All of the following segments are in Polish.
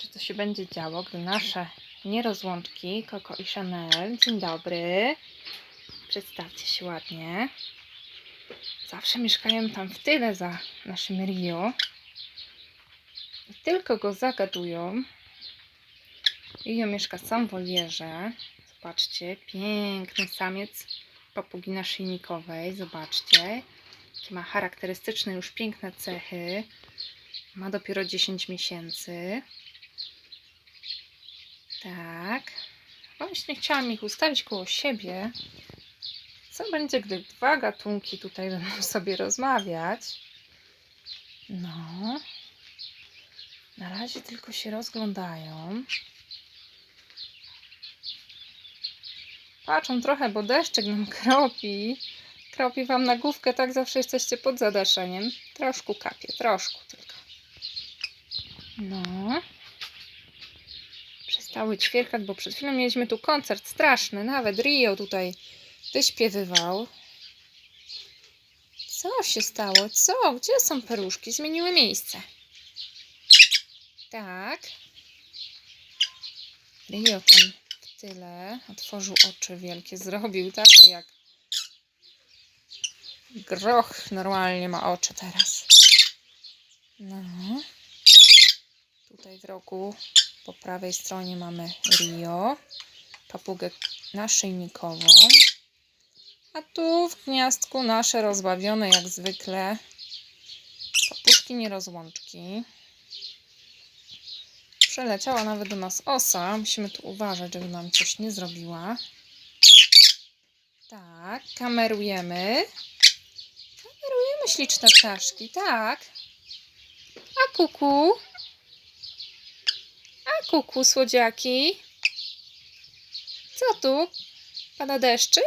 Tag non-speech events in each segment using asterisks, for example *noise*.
zobaczy, co się będzie działo, gdy nasze nierozłączki, Coco i Chanel, dzień dobry, przedstawcie się ładnie, zawsze mieszkają tam w tyle za naszym Rio. I tylko go zagadują. Rio mieszka sam w wolierze, zobaczcie, piękny samiec papugi naszyjnikowej, zobaczcie, ma charakterystyczne już piękne cechy, ma dopiero 10 miesięcy. Tak. Właśnie chciałam ich ustawić koło siebie. Co będzie, gdy dwa gatunki tutaj *laughs* będą sobie rozmawiać? No. Na razie tylko się rozglądają. Patrzą trochę, bo deszczyk nam *laughs* kropi. Kropi wam na główkę, tak zawsze jesteście pod zadaszeniem. Troszkę kapie, troszkę tylko. No. Przestały ćwierkać, bo przed chwilą mieliśmy tu koncert straszny. Nawet Rio tutaj wyśpiewywał. Co się stało? Co? Gdzie są peruszki? Zmieniły miejsce. Tak. Rio tam w tyle otworzył oczy wielkie, zrobił takie jak groch normalnie ma oczy teraz. No. Tutaj w rogu po prawej stronie mamy Rio, papugę naszyjnikową. A tu w gniazdku nasze rozbawione jak zwykle papuszki nierozłączki. Przeleciała nawet do nas osa. Musimy tu uważać, żeby nam coś nie zrobiła. Tak, kamerujemy. Kamerujemy śliczne ptaszki, tak. A kuku? Kuku, słodziaki? Co tu? Pada deszczyk?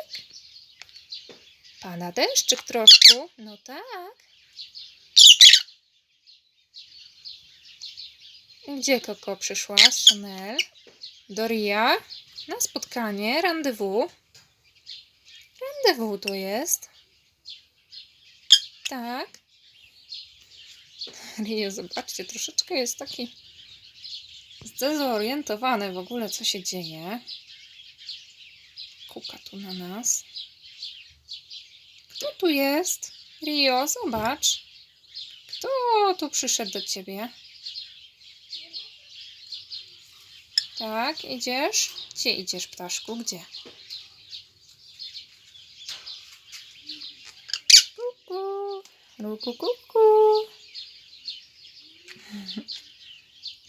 Pada deszczyk troszkę. No tak. Gdzie Koko przyszła z Chanel? Doria? Na spotkanie, rendezvous. Rendezvous to jest. Tak. *laughs* Rio, zobaczcie, troszeczkę jest taki zdezorientowany w ogóle, co się dzieje. Kuka tu na nas. Kto tu jest? Rio, zobacz. Kto tu przyszedł do ciebie? Tak, idziesz? Gdzie idziesz, ptaszku? Gdzie? Kuku, kuku, kuku.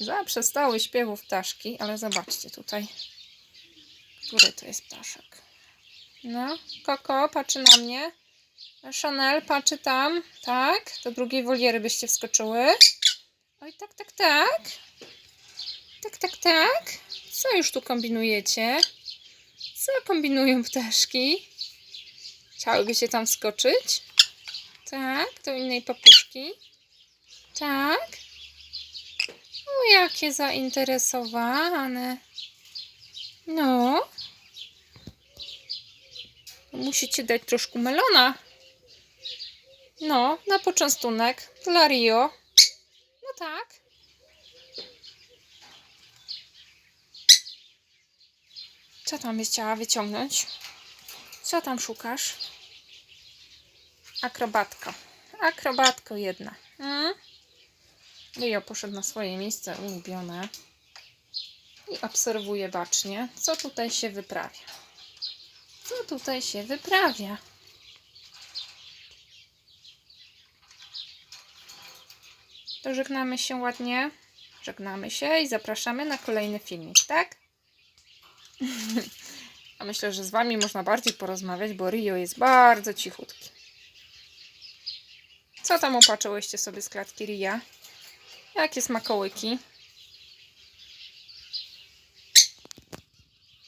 Zaprzestały śpiewów ptaszki, ale zobaczcie tutaj. Który to jest ptaszek? No, Koko patrzy na mnie. Chanel patrzy tam. Tak, do drugiej woliery byście wskoczyły. Oj, tak, tak, tak. Tak, tak, tak. Co już tu kombinujecie? Co kombinują ptaszki? Chciałyby się tam wskoczyć? Tak, do innej papuszki. Tak. O, jakie zainteresowane. No. Musicie dać troszkę melona. No, na poczęstunek dla Rio. No tak. Co tam byś chciała wyciągnąć? Co tam szukasz? Akrobatka. Akrobatko jedna. Mm? Rio poszedł na swoje miejsce ulubione i obserwuje bacznie, co tutaj się wyprawia. Co tutaj się wyprawia? To żegnamy się ładnie. Żegnamy się i zapraszamy na kolejny filmik, tak? *laughs* A myślę, że z Wami można bardziej porozmawiać, bo Rio jest bardzo cichutki. Co tam opatrzyłyście sobie z klatki Ria? Jakie smakołyki?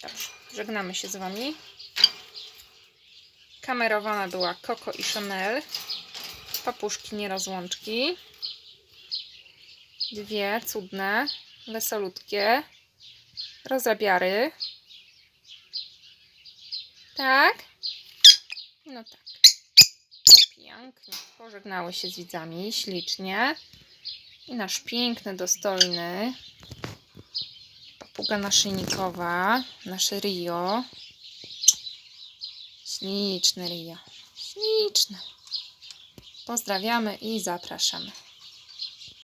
Dobrze, żegnamy się z Wami. Kamerowana była Coco i Chanel. Papuszki nierozłączki. Dwie cudne, wesolutkie. Rozrabiary. Tak? No tak. No pięknie. Pożegnały się z widzami ślicznie. I nasz piękny, dostojny Załoga naszyjnikowa, nasze Rio. Śliczne Rio. Śliczne. Pozdrawiamy i zapraszamy.